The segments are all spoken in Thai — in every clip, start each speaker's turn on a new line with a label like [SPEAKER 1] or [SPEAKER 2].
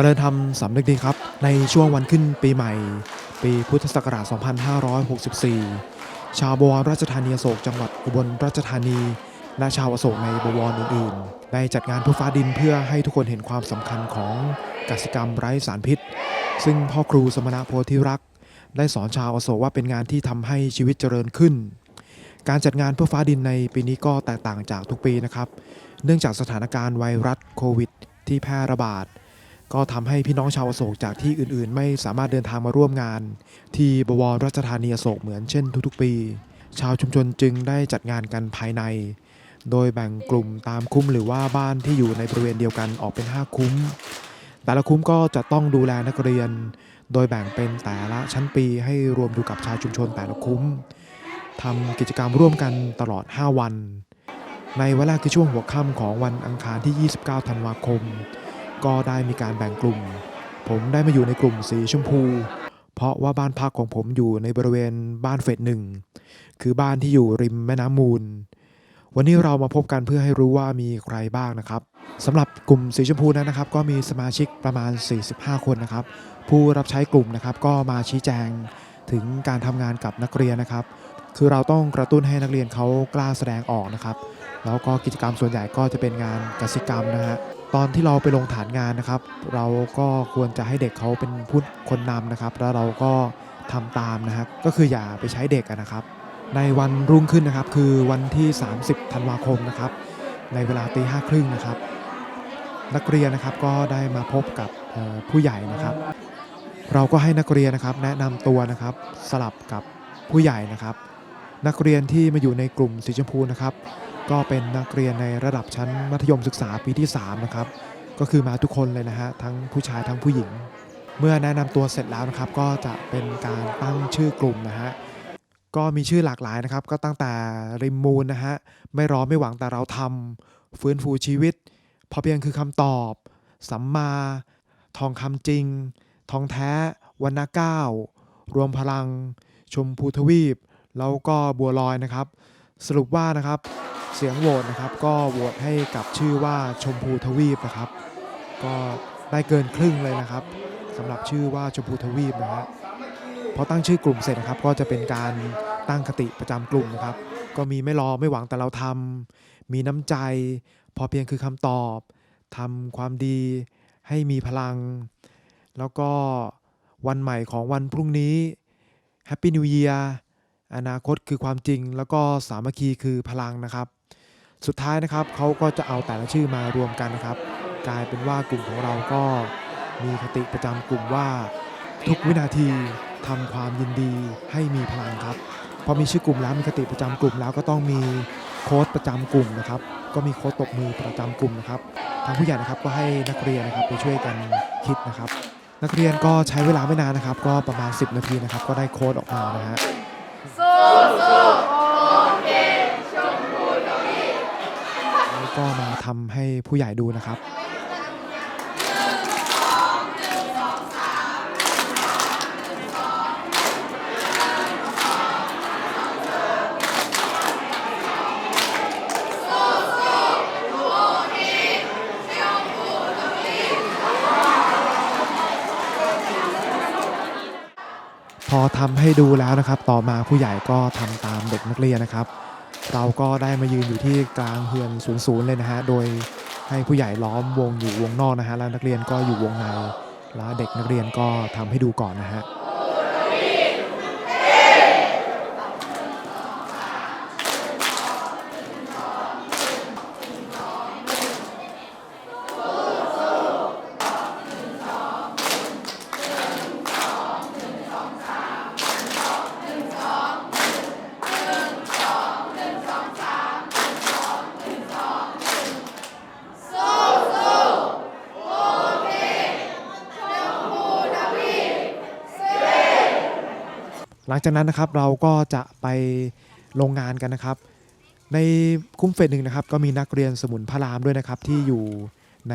[SPEAKER 1] จริญธรรมสำนึกดีครับ ในช่วงวันขึ้นปีใหม่ ปีพุทธศักราช 2564 ชาวบวรราชธานีโศกจังหวัดอุบลราชธานีและชาวอโศกในบวรอื่นๆ ได้จัดงานเพื่อฟ้าดินเพื่อให้ทุกคนเห็นความสำคัญของกสิกรรมไร้สารพิษ ซึ่งพ่อครูสมณะโพธิรักษ์ได้สอนชาวอโศกว่าเป็นงานที่ทำให้ชีวิตเจริญขึ้น การจัดงานเพื่อฟ้าดินในปีนี้ก็แตกต่างจากทุกปีนะครับ เนื่องจากสถานการณ์ไวรัสโควิด ที่แพร่ระบาด ก็ทำให้พี่น้องชาวอโศกจากที่อื่นๆ ไม่สามารถเดินทางมาร่วมงาน ที่บวรราชธานีอโศกเหมือนเช่นทุกๆปี ชาวชุมชนจึงได้จัดงานกันภายใน โดยแบ่งกลุ่มตามคุ้มหรือว่าบ้านที่อยู่ในบริเวณเดียวกันออกเป็น 5 คุ้ม แต่ละคุ้มก็จะต้องดูแลนักเรียน โดยแบ่งเป็นแต่ละชั้นปีให้รวมดูกับชาวชุมชนแต่ละคุ้มทำกิจกรรมร่วมกันตลอด 5 วัน ในเวลาคือช่วงหัวค่ำของวันอังคารที่ 29 ธันวาคม ก็ได้มีการแบ่งกลุ่ม ผมได้มาอยู่ในกลุ่มสีชมพู เพราะว่าบ้านพักของผมอยู่ในบริเวณบ้านเฟสหนึ่งคือบ้านที่อยู่ริมแม่น้ำมูล วันนี้เรามาพบกันเพื่อให้รู้ว่ามีใครบ้างนะครับสำหรับกลุ่มสีชมพูนั้นนะครับ ก็มีสมาชิกประมาณ 45 คนนะครับ ผู้รับใช้กลุ่มนะครับ ก็มาชี้แจงถึงการทำงานกับนักเรียนนะครับ คือเราต้องกระตุ้นให้นักเรียนเขากล้าแสดงออกนะครับ แล้วก็กิจกรรมส่วนใหญ่ก็จะเป็นงานกสิกรรมนะฮะ ตอนที่เราไปลงฐานงานนะครับ เราก็ควรจะให้เด็กเขาเป็นผู้คนนำนะครับ แล้วเราก็ทำตามนะครับ ก็คืออย่าไปใช้เด็กนะครับ ในวันรุ่งขึ้นนะครับ คือวันที่ 30 ธันวาคมนะครับ ในเวลาตีห้าครึ่งนะครับ นักเรียนนะครับก็ได้มาพบกับผู้ใหญ่นะครับ เราก็ให้นักเรียนนะครับ แนะนำตัวนะครับสลับกับผู้ใหญ่นะครับ นักเรียนที่มาอยู่ในกลุ่มสีชมพูนะครับ ก็เป็นนักเรียนในระดับชั้นมัธยมศึกษาปีที่ 3 นะครับ ก็คือมาทุกคนเลยนะฮะ ทั้งผู้ชายทั้งผู้หญิง เมื่อแนะนำตัวเสร็จแล้วนะครับ ก็จะเป็นการตั้งชื่อกลุ่มนะฮะ ก็มีชื่อหลากหลายนะครับ ก็ตั้งแต่ริมมูลนะฮะ ไม่รอไม่หวังแต่เราทำฟื้นฟูชีวิต พอเพียงคือคำตอบ สัมมา ทองคำจริง ทองแท้วันนาเก้ารวมพลัง ชมพูทวีป แล้วก็บัวลอยนะครับ สรุปว่านะครับ เสียงโหวตนะครับ ก็โหวตให้กับชื่อว่าชมพูทวีปนะครับ ก็ได้เกินครึ่งเลยนะครับสำหรับชื่อว่าชมพูทวีปนะฮะพอตั้งชื่อกลุ่มเสร็จนะครับ ก็จะเป็นการตั้งคติประจำกลุ่มนะครับ ก็มีไม่รอไม่หวังแต่เราทำมีน้ำใจ พอเพียงคือคำตอบทำความดีให้มีพลัง แล้วก็วันใหม่ของวันพรุ่งนี้ Happy New Year อนาคตคือความจริง แล้วก็สามัคคีคือพลังนะครับ สุดท้ายนะครับเขาก็จะเอาแต่ละชื่อมารวมกันนะครับ กลายเป็นว่ากลุ่มของเราก็มีคติประจำกลุ่มว่า ทุกวินาทีทำความยินดีให้มีพลังครับพอมีชื่อกลุ่มแล้วมีคติประจำกลุ่มแล้วก็ต้องมีโค้ดประจำกลุ่มนะครับ ก็มีโค้ดตบมือประจำกลุ่มนะครับทางผู้ใหญ่นะครับก็ให้นักเรียนนะครับไปช่วยกันคิดนะครับ นักเรียนก็ใช้เวลาไม่นานนะครับ ก็ประมาณ 10 นาทีนะครับ ก็ได้โค้ดออกมานะฮะแล้ว ก็มาทำให้ผู้ใหญ่ดูนะครับพอทำให้ดูแล้วนะครับ ต่อมาผู้ใหญ่ก็ทำตามเด็กนักเรียนนะครับ เราก็ได้มายืนอยู่ที่กลางเฮือนศูนย์เลยนะฮะ โดยให้ผู้ใหญ่ล้อมวงอยู่วงนอกนะฮะ แล้วนักเรียนก็อยู่วงใน แล้วเด็กนักเรียนก็ทำให้ดูก่อนนะฮะ หลังจากนั้นนะครับเราก็จะไปโรงงานกันนะครับ ในคุ้มเฟสหนึ่งนะครับ ก็มีนักเรียนสมุนพระรามด้วยนะครับ ที่อยู่ใน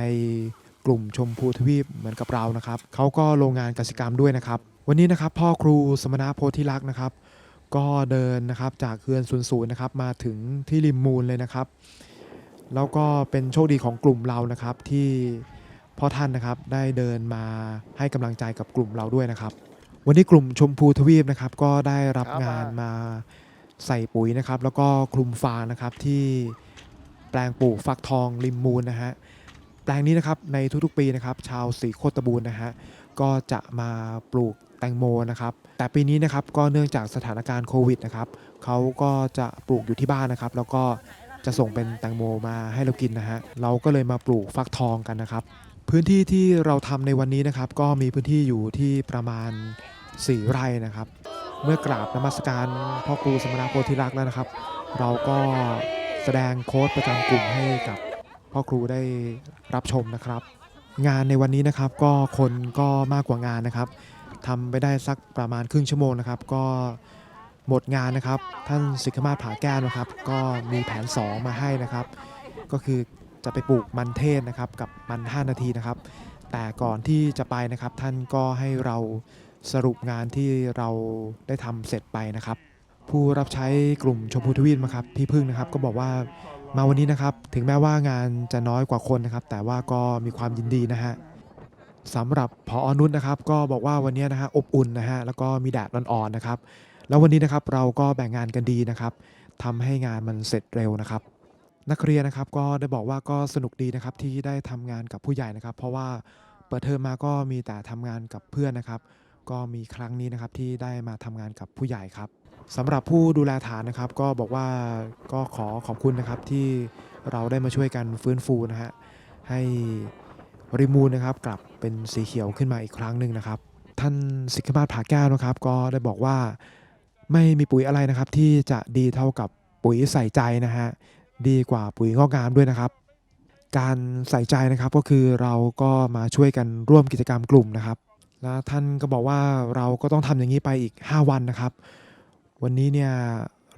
[SPEAKER 1] กลุ่มชมพูทวีปเหมือนกับเรานะครับเขาก็โรงงานกสิกรรมด้วยนะครับ วันนี้นะครับพ่อครูสมณะโพธิลักษณ์นะครับ ก็เดินนะครับจากเฮือนศูนย์ศูนย์นะครับมาถึงที่ริมมูลเลยนะครับ แล้วก็เป็นโชคดีของกลุ่มเรานะครับที่พ่อท่านนะครับได้เดินมาให้กำลังใจกับกลุ่มเราด้วยนะครับ วันนี้กลุ่มชมพูทวีปนะครับก็ได้รับงานมาใส่ปุ๋ยนะครับ แล้วก็คลุมฟางนะครับที่แปลงปลูกฟักทองริมมูลนะฮะแปลงนี้นะครับในทุกๆปีนะครับ ชาวสีโคตบูรนะฮะก็จะมาปลูกแตงโมนะครับแต่ปีนี้นะครับก็เนื่องจากสถานการณ์โควิดนะครับเขาก็จะปลูกอยู่ที่บ้านนะครับ แล้วก็จะส่งเป็นแตงโมมาให้เรากินนะฮะเราก็เลยมาปลูกฟักทองกันนะครับ พื้นที่ที่เราทำในวันนี้นะครับ ก็มีพื้นที่อยู่ที่ประมาณ 4 ไร่นะครับ เมื่อกราบนมัสการพ่อครูสมณโพธิรักษ์แล้วนะครับ เราก็แสดงโค้ดประจำกลุ่มให้กับพ่อครูได้รับชมนะครับ งานในวันนี้นะครับก็คนก็มากกว่างานนะครับทำไปได้สักประมาณครึ่งชั่วโมงนะครับ ก็หมดงานนะครับ ท่านสิกขมาศผาแก้วนะครับ ก็มีแผน 2 มาให้นะครับ ก็คือ จะไปปลูกมันเทศนะครับกับมัน 5 นาทีนะครับ แต่ก่อนที่จะไปนะครับท่านก็ให้เราสรุปงานที่เราได้ทำเสร็จไปนะครับ ผู้รับใช้กลุ่มชมพูทวีปนะครับพี่พึ่งนะครับก็บอกว่ามาวันนี้นะครับถึงแม้ว่างานจะน้อยกว่าคนนะครับ แต่ว่าก็มีความยินดีนะฮะสำหรับพออนุชนะครับ ก็บอกว่าวันนี้นะฮะอบอุ่นนะฮะแล้วก็มีแดดอ่อนๆนะครับ แล้ววันนี้นะครับเราก็แบ่งงานกันดีนะครับทำให้งานมันเสร็จเร็วนะครับ นักเรียนนะครับก็ได้บอกว่าก็สนุกดีนะครับที่ได้ทำงานกับผู้ใหญ่นะครับ เพราะว่าเปิดเทอมมาก็มีแต่ทำงานกับเพื่อนนะครับ ก็มีครั้งนี้นะครับที่ได้มาทำงานกับผู้ใหญ่ครับสำหรับผู้ดูแลฐานนะครับ ก็บอกว่าก็ขอขอบคุณนะครับที่เราได้มาช่วยกันฟื้นฟูนะฮะให้ริมูลนะครับกลับเป็นสีเขียวขึ้นมาอีกครั้งหนึ่งนะครับ ท่านสิกขมาศผาแก้วนะครับ ก็ได้บอกว่าไม่มีปุ๋ยอะไรนะครับที่จะดีเท่ากับปุ๋ยใส่ใจนะฮะ ดีกว่าปุ๋ยงอกงามด้วยนะครับ การใส่ใจนะครับก็คือเราก็มาช่วยกันร่วมกิจกรรมกลุ่มนะครับ แล้วท่านก็บอกว่าเราก็ต้องทำอย่างนี้ไปอีก 5 วันนะครับ วันนี้เนี่ย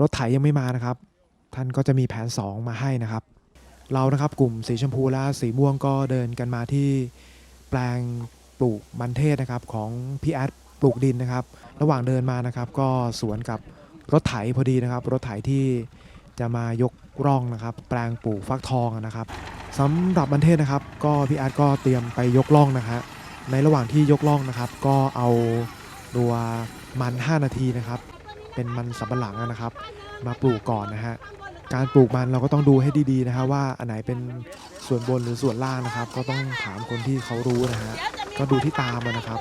[SPEAKER 1] รถไถยังไม่มานะครับ ท่านก็จะมีแผน 2 มาให้นะครับ เรานะครับกลุ่มสีชมพูและสีม่วงก็เดินกันมาที่แปลงปลูกมันเทศนะครับของพี่แอดปลูกดินนะครับ ระหว่างเดินมานะครับ ก็สวนกับรถไถพอดีนะครับ รถไถที่จะมายก ร่องนะครับ แปลงปลูกฟักทองนะครับสำหรับมันเทศนะครับ ก็พี่แอดก็เตรียมไปยกร่องนะครับในระหว่างที่ยกล่องนะครับ ก็เอาตัวมัน 5 นาทีนะครับ เป็นมันสำปะหลังนะครับ มาปลูกก่อนนะฮะการปลูกมันเราก็ต้องดูให้ดีๆนะฮะว่าอันไหนเป็นส่วนบนหรือส่วนล่างนะครับ ก็ต้องถามคนที่เขารู้นะฮะก็ดูที่ตามมันนะครับ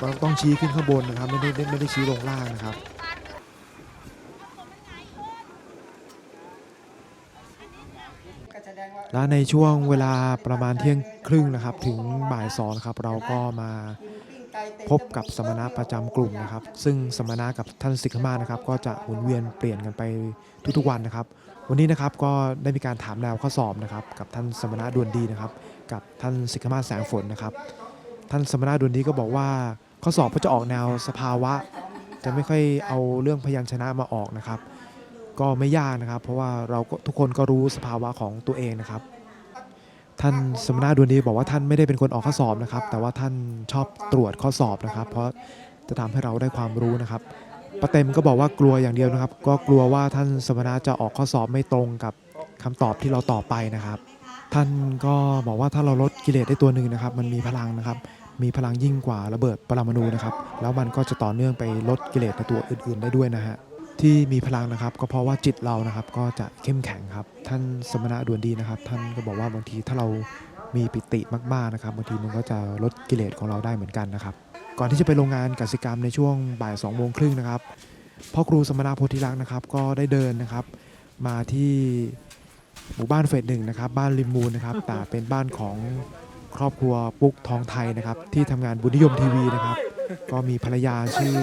[SPEAKER 1] ก็ต้องชี้ขึ้นข้างบนนะครับ ไม่ได้ไม่ได้ชี้ลงล่างนะครับ และในช่วงเวลาประมาณเที่ยงครึ่งนะครับ ถึงบ่ายสองครับเราก็มาพบกับสมณะประจำกลุ่มนะครับ ซึ่งสมณะกับท่านสิกขมานะครับ ก็จะหมุนเวียนเปลี่ยนกันไปทุกๆวันนะครับ วันนี้นะครับก็ได้มีการถามแนวข้อสอบนะครับ กับท่านสมณะดวนดีนะครับ กับท่านสิกขมาแสงฝนนะครับ ท่านสมณะดวนดีก็บอกว่าข้อสอบก็จะออกแนวสภาวะ จะไม่ค่อยเอาเรื่องพยัญชนะมาออกนะครับ ก็ไม่ยากนะครับ เพราะว่าเราก็ทุกคนก็รู้สภาวะของตัวเองนะครับ ท่านสมณะดวนดีบอกว่าท่านไม่ได้เป็นคนออกข้อสอบนะครับ แต่ว่าท่านชอบตรวจข้อสอบนะครับ เพราะจะทำให้เราได้ความรู้นะครับป้าเต็มก็บอกว่ากลัวอย่างเดียวนะครับ ก็กลัวว่าท่านสมณะจะออกข้อสอบไม่ตรงกับคำตอบที่เราตอบไปนะครับ ท่านก็บอกว่าถ้าเราลดกิเลสได้ตัวหนึ่งนะครับ มันมีพลังนะครับ มีพลังยิ่งกว่าระเบิดปรมาณูนะครับ แล้วมันก็จะต่อเนื่องไปลดกิเลสในตัวอื่น ๆ ได้ด้วยนะฮะ ที่มีพลังนะครับ ก็เพราะว่าจิตเรานะครับก็จะเข้มแข็งครับ ท่านสมณะดวนดีนะครับ ท่านก็บอกว่าบางทีถ้าเรามีปิติมากๆนะครับบางทีมันก็จะลดกิเลสของเราได้เหมือนกันนะครับ ก่อนที่จะไปโรงงานกสิกรรมในช่วงบ่าย2องโมงครึ่งนะครับพ่อครูสมณะโพธิรักษ์นะครับก็ได้เดินนะครับ มาที่หมู่บ้านเฟสหนึ่งนะครับ บ้านริมมูลนะครับแต่เป็นบ้านของครอบครัวปุ๊กทองไทยนะครับ ที่ทำงานบุญนิยมทีวีนะครับ ก็มีภรรยาชื่อ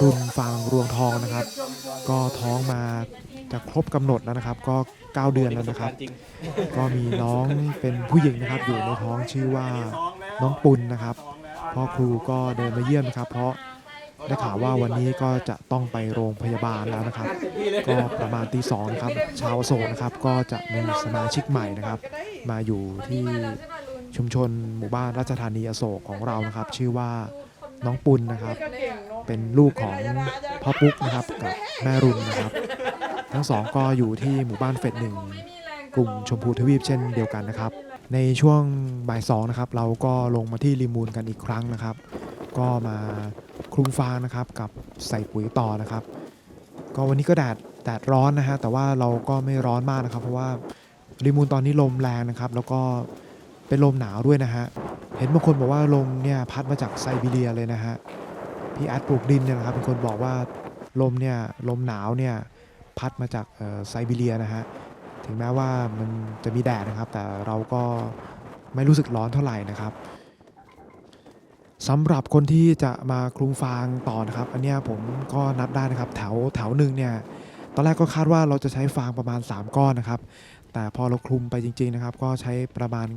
[SPEAKER 1] รุ่นฟางรวงทองนะครับ ก็ท้องมาจะครบกำหนดแล้วนะครับ ก็ 9 เดือนแล้วนะครับ ก็มีน้องเป็นผู้หญิงนะครับ อยู่ในท้องชื่อว่าน้องปุณนะครับพ่อครูก็เดินมาเยี่ยมนะครับ เพราะได้ข่าวว่าวันนี้ก็จะต้องไปโรงพยาบาลแล้วนะครับ ก็ประมาณตีสองครับชาวโศกนะครับก็จะมีสมาชิกใหม่นะครับ มาอยู่ที่ชุมชนหมู่บ้านราชธานีอโศกของเรานะครับ ชื่อว่า น้องปุณนะครับ เป็นลูกของพ่อปุ๊กนะครับกับแม่รุนนะครับ ทั้งสองก็อยู่ที่หมู่บ้านเฟสหนึ่งกลุ่มชมพูทวีปเช่นเดียวกันนะครับ ในช่วงบ่ายสองนะครับ เราก็ลงมาที่ริมูลกันอีกครั้งนะครับ ก็มาคลุมฟางนะครับกับใส่ปุ๋ยต่อนะครับ ก็วันนี้ก็แดดแดดร้อนนะฮะแต่ว่าเราก็ไม่ร้อนมากนะครับ เพราะว่าริมูลตอนนี้ลมแรงนะครับ แล้วก็เป็นลมหนาวด้วยนะฮะ ห็นบางคนบอกว่าลมเนี่ยพัดมาจากไซบีเรียเลยนะฮะพี่แอดปลูกดินเนี่ยนะครับเป็นคนบอกว่าลมเนี่ยลมหนาวเนี่ยพัดมาจากไซบีเรียนะฮะถึงแม้ว่ามันจะมีแดดนะครับ แต่เราก็ไม่รู้สึกร้อนเท่าไหร่นะครับสำหรับคนที่จะมาคลุมฟางต่อนะครับ อันนี้ผมก็นับได้นะครับ แถวแถวหนึ่งเนี่ยตอนแรกก็คาดว่าเราจะใช้ฟางประมาณ 3 ก้อนนะครับ แต่พอเราคลุมไปจริง ๆนะครับ ก็ใช้ประมาณ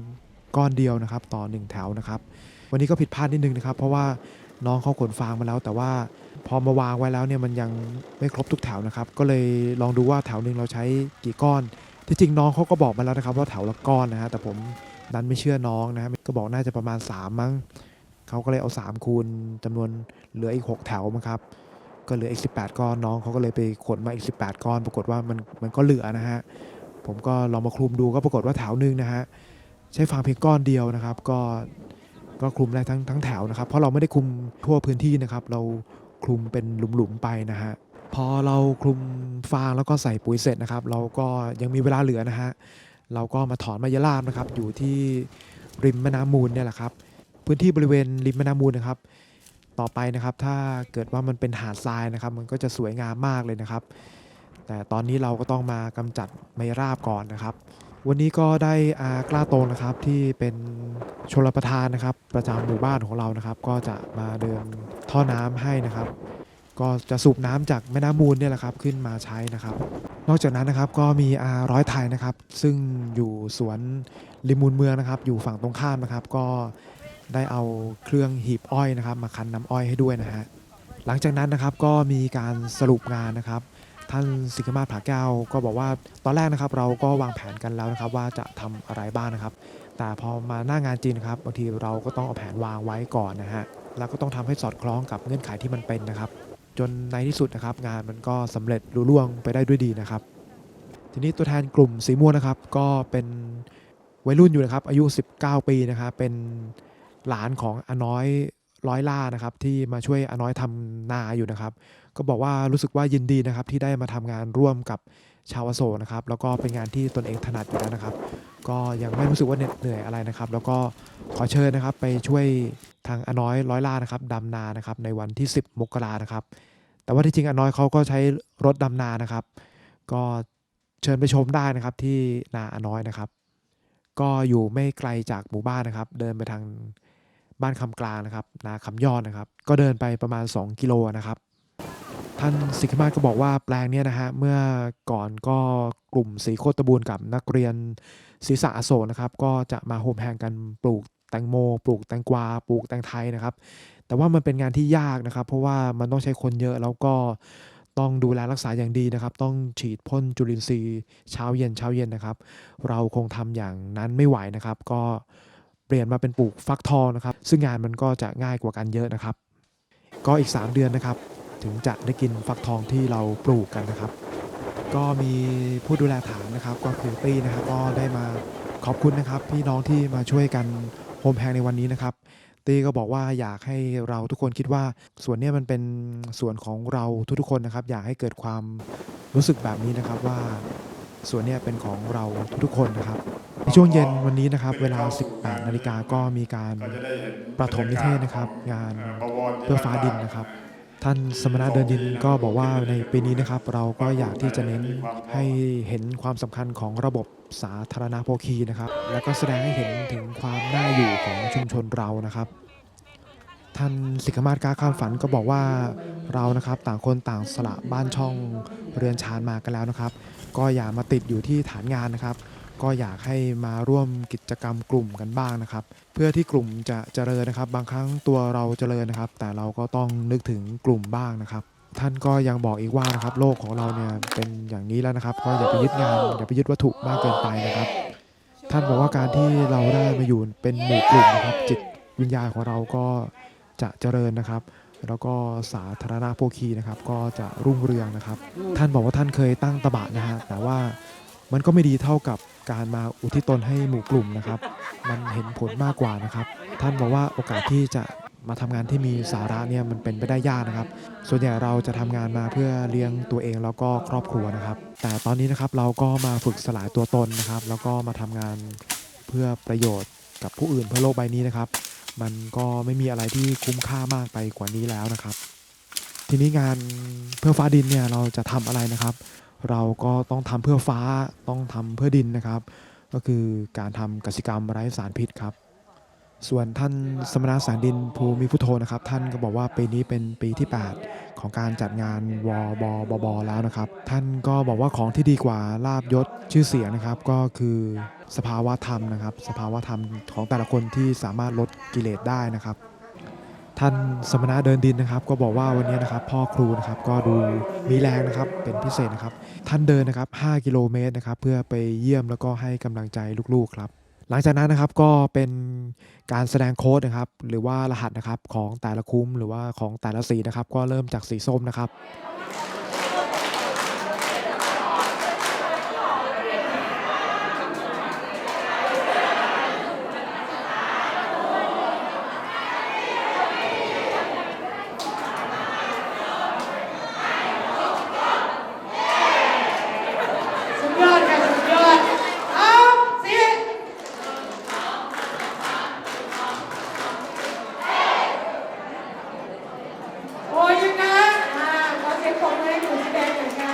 [SPEAKER 1] ก้อนเดียวนะครับต่อ 1 แถวนะครับ วันนี้ก็ผิดพลาดนิดนึงนะครับ เพราะว่าน้องเขาขนฟางมาแล้ว แต่ว่าพอมาวางไว้แล้วเนี่ยมันยังไม่ครบทุกแถวนะครับ ก็เลยลองดูว่าแถวหนึ่งเราใช้กี่ก้อน ที่จริงน้องเขาก็บอกมาแล้วนะครับ ว่าแถวละก้อนนะฮะแต่ผมดันไม่เชื่อน้องนะฮะก็บอกน่าจะประมาณ 3 มั้งเขาก็เลยเอา 3 คูณจำนวนเหลืออีก 6 แถวมั้งครับก็เหลืออีก 18 ก้อนน้องเขาก็เลยไปขนมาอีก 18 ก้อน ปรากฏว่ามันมันก็เหลือนะฮะผมก็ลองมาคลุมดูก็ปรากฏว่าแถวหนึ่งนะฮะ ใช้ฟางเพียงก้อนเดียวนะครับ ก็ก็คลุมได้ทั้งทั้งแถวนะครับ เพราะเราไม่ได้คลุมทั่วพื้นที่นะครับ เราคลุมเป็นหลุมๆไปนะฮะพอเราคลุมฟางแล้วก็ใส่ปุ๋ยเสร็จนะครับ เราก็ยังมีเวลาเหลือนะฮะเราก็มาถอนมะยราบนะครับ อยู่ที่ริมแม่น้ำมูลเนี่ยแหละครับ พื้นที่บริเวณริมแม่น้ำมูลนะครับ ต่อไปนะครับ ถ้าเกิดว่ามันเป็นหาดทรายนะครับ มันก็จะสวยงามมากเลยนะครับ แต่ตอนนี้เราก็ต้องมากำจัดไมราบก่อนนะครับ วันนี้ก็ได้อากล้าโตงนะครับที่เป็นชลประทานนะครับ ประจำหมู่บ้านของเรานะครับ ก็จะมาเดินท่อน้ำให้นะครับ ก็จะสูบน้ำจากแม่น้ำมูลเนี่ยแหละครับขึ้นมาใช้นะครับ นอกจากนั้นนะครับก็มีอาร้อยไทยนะครับ ซึ่งอยู่สวนริมมูลเมืองนะครับ อยู่ฝั่งตรงข้ามนะครับ ก็ได้เอาเครื่องหีบอ้อยนะครับ มาคั้นน้ำอ้อยให้ด้วยนะฮะหลังจากนั้นนะครับก็มีการสรุปงานนะครับ ท่านสิกมาศผาแก้วก็บอกว่าตอนแรกนะครับเราก็วางแผนกันแล้วนะครับว่าจะทำอะไรบ้างนะครับ แต่พอมาหน้างานจริงนครับบางทีเราก็ต้องเอาแผนวางไว้ก่อนนะฮะแล้วก็ต้องทำให้สอดคล้องกับเงื่อนไขที่มันเป็นนะครับ จนในที่สุดนะครับ งานมันก็สำเร็จลุล่วงไปได้ด้วยดีนะครับ ทีนี้ตัวแทนกลุ่มสีม่วงนะครับ ก็เป็นวัยรุ่นอยู่นะครับ อายุ 19 ปีนะครับเป็นหลานของอน้อยร้อยล่านะครับ ที่มาช่วยอน้อยทำนาอยู่นะครับ ก็บอกว่ารู้สึกว่ายินดีนะครับที่ได้มาทำงานร่วมกับชาวโศกนะครับแล้วก็เป็นงานที่ตนเองถนัดอยู่แล้วนะครับ ก็ยังไม่รู้สึกว่าเหน็ดเหนื่อยอะไรนะครับ แล้วก็ขอเชิญนะครับไปช่วยทางอน้อยร้อยล่านะครับดำนานะครับในวันที่ 10 มกรานะครับ แต่ว่าที่จริงอน้อยเขาก็ใช้รถดำนานะครับ ก็เชิญไปชมได้นะครับที่นาอน้อยนะครับ ก็อยู่ไม่ไกลจากหมู่บ้านนะครับ เดินไปทางบ้านคำกลางนะครับ นาคำยอดนะครับ ก็เดินไปประมาณ 2 กิโลนะครับ ท่านสิกขมาศก็บอกว่าแปลงเนี้ยนะฮะเมื่อก่อนก็กลุ่มสีโคตรบูนกับนักเรียนศีรษะอโศกนะครับ ก็จะมาโฮมแฮงกันปลูกแตงโม ปลูกแตงกวา ปลูกแตงไทยนะครับ แต่ว่ามันเป็นงานที่ยากนะครับ เพราะว่ามันต้องใช้คนเยอะแล้วก็ต้องดูแลรักษาอย่างดีนะครับ ต้องฉีดพ่นจุลินทรีย์เช้าเย็นเช้าเย็นนะครับ เราคงทำอย่างนั้นไม่ไหวนะครับ ก็เปลี่ยนมาเป็นปลูกฟักทองนะครับ ซึ่งงานมันก็จะง่ายกว่ากันเยอะนะครับ ก็อีก 3 เดือนนะครับ ถึงจะได้กินฟักทองที่เราปลูกกันนะครับ ก็มีผู้ดูแลฐานนะครับก็คือตี้นะครับก็ได้มาขอบคุณนะครับพี่น้องที่มาช่วยกันโฮมแฮงในวันนี้นะครับตีก็บอกว่าอยากให้เราทุกคนคิดว่าส่วนเนี้ยมันเป็นส่วนของเราทุกๆคนนะครับ อยากให้เกิดความรู้สึกแบบนี้นะครับว่าส่วนเนี้ยเป็นของเราทุกๆคนนะครับในช่วงเย็นวันนี้นะครับ เวลา 18 นาฬิกาก็มีการประถมนิเทศนะครับ งานเพื่อฟ้าดินนะครับ ท่านสมณะเดินดินก็บอกว่าในปีนี้นะครับ เราก็อยากที่จะเน้นให้เห็นความสำคัญของระบบสาธารณโภคีนะครับ แล้วก็แสดงให้เห็นถึงความน่าอยู่ของชุมชนเรานะครับ ท่านสิกมาศกาข้ามฝันก็บอกว่าเรานะครับต่างคนต่างสละบ้านช่องเรือนชานมากันแล้วนะครับ ก็อย่ามาติดอยู่ที่ฐานงานนะครับ ก็อยากให้มาร่วมกิจกรรมกลุ่มกันบ้างนะครับ เพื่อที่กลุ่มจะเจริญนะครับ บางครั้งตัวเราเจริญนะครับ แต่เราก็ต้องนึกถึงกลุ่มบ้างนะครับ ท่านก็ยังบอกอีกว่านะครับ โลกของเราเนี่ยเป็นอย่างนี้แล้วนะครับ ก็อย่าไปยึดงานอย่าไปยึดวัตถุมากเกินไปนะครับ ท่านบอกว่าการที่เราได้มาอยู่เป็นหมู่กลุ่มนะครับ จิตวิญญาณของเราก็จะเจริญนะครับแล้วก็สาธารณโภคีนะครับก็จะรุ่งเรืองนะครับ ท่านบอกว่าท่านเคยตั้งตบะนะฮะแต่ว่า มันก็ไม่ดีเท่ากับการมาอุทิศตนให้หมู่กลุ่มนะครับ มันเห็นผลมากกว่านะครับ ท่านบอกว่าโอกาสที่จะมาทำงานที่มีสาระเนี่ยมันเป็นไปได้ยากนะครับ ส่วนใหญ่เราจะทำงานมาเพื่อเลี้ยงตัวเองแล้วก็ครอบครัวนะครับ แต่ตอนนี้นะครับเราก็มาฝึกสลายตัวตนนะครับ แล้วก็มาทำงานเพื่อประโยชน์กับผู้อื่นเพื่อโลกใบนี้นะครับ มันก็ไม่มีอะไรที่คุ้มค่ามากไปกว่านี้แล้วนะครับ ทีนี้งานเพื่อฟ้าดินเนี่ยเราจะทำอะไรนะครับ เราก็ต้องทำเพื่อฟ้าต้องทำเพื่อดินนะครับ ก็คือการทำกสิกรรมไร้สารพิษครับ ส่วนท่านสมณะแสงดินภูมิพุทโธนะครับ ท่านก็บอกว่าปีนี้เป็นปีที่ 8 ของการจัดงานวบบบ แล้วนะครับ ท่านก็บอกว่าของที่ดีกว่าลาบยศชื่อเสียงนะครับ ก็คือสภาวะธรรมนะครับ สภาวะธรรมของแต่ละคนที่สามารถลดกิเลสได้นะครับ ท่านสมณะเดินดินนะครับ ก็บอกว่าวันนี้นะครับพ่อครูนะครับก็ดูมีแรงนะครับเป็นพิเศษนะครับ ท่านเดินนะครับ 5 กิโลเมตรนะครับเพื่อไปเยี่ยมแล้วก็ให้กำลังใจลูกๆครับ หลังจากนั้นนะครับก็เป็นการแสดงโค้ดนะครับ หรือว่ารหัสนะครับของแต่ละคุ้มหรือว่าของแต่ละสีนะครับ ก็เริ่มจากสีส้มนะครับ
[SPEAKER 2] สุดยอดค่ะสุดยอดเอาสิโอ้ยยังนะอ่าขอเสียงปรบมือให้หนูสีแดงหน่อยค่ะ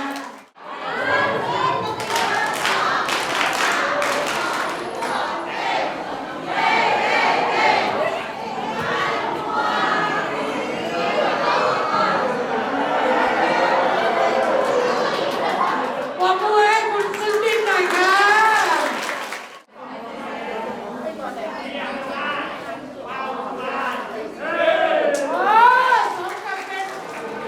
[SPEAKER 2] ปรบมือให้คุณซึ่งดินหน่อยค่ะ โอ้สมกับเป็นโอ้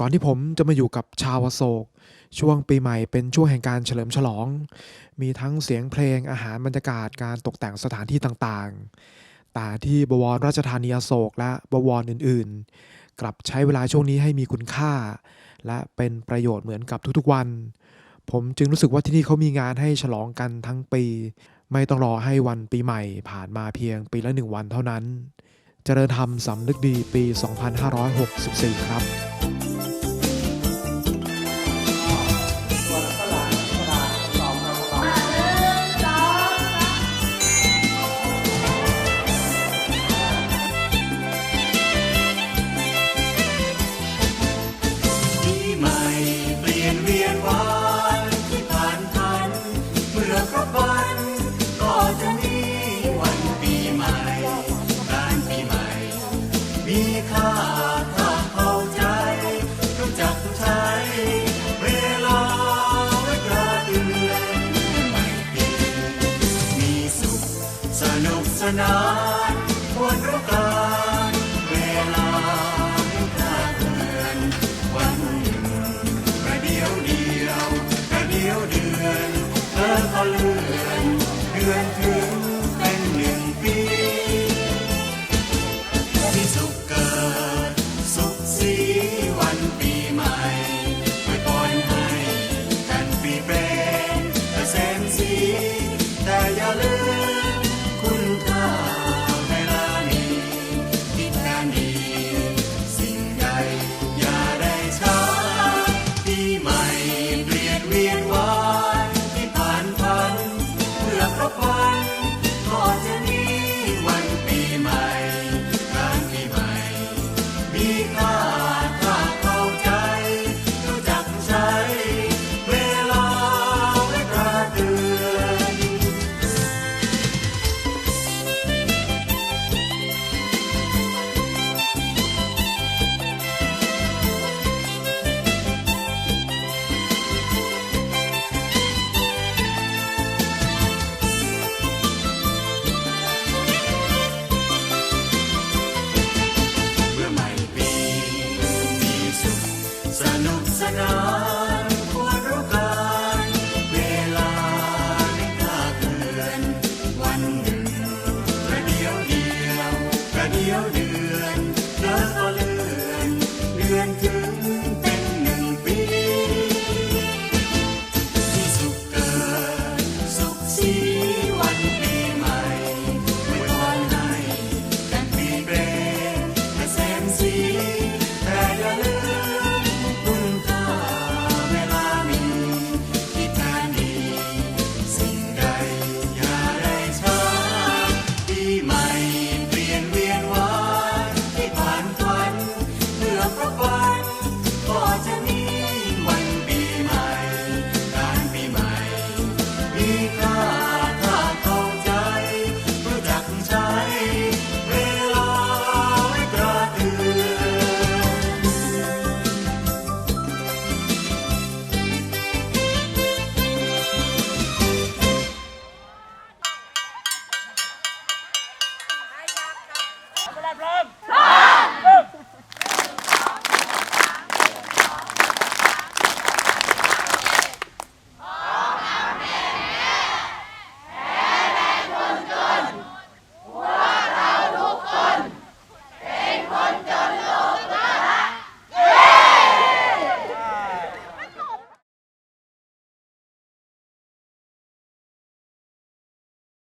[SPEAKER 1] ก่อน ที่ผมจะมาอยู่กับชาวโศก ช่วงปีใหม่เป็นช่วงแห่งการเฉลิมฉลอง มีทั้งเสียงเพลงอาหารบรรยากาศการตกแต่งสถานที่ต่างๆ แต่ที่บวรราชธานีอโศกและบวรอื่นๆ กลับใช้เวลาช่วงนี้ให้มีคุณค่า และเป็นประโยชน์เหมือนกับทุกๆวัน ผมจึงรู้สึกว่าที่นี่เขามีงานให้ฉลองกันทั้งปี ไม่ต้องรอให้วันปีใหม่ผ่านมาเพียงปีละหนึ่งวันเท่านั้นเจริญธรรมสำนึกดีปี 2564 ครับ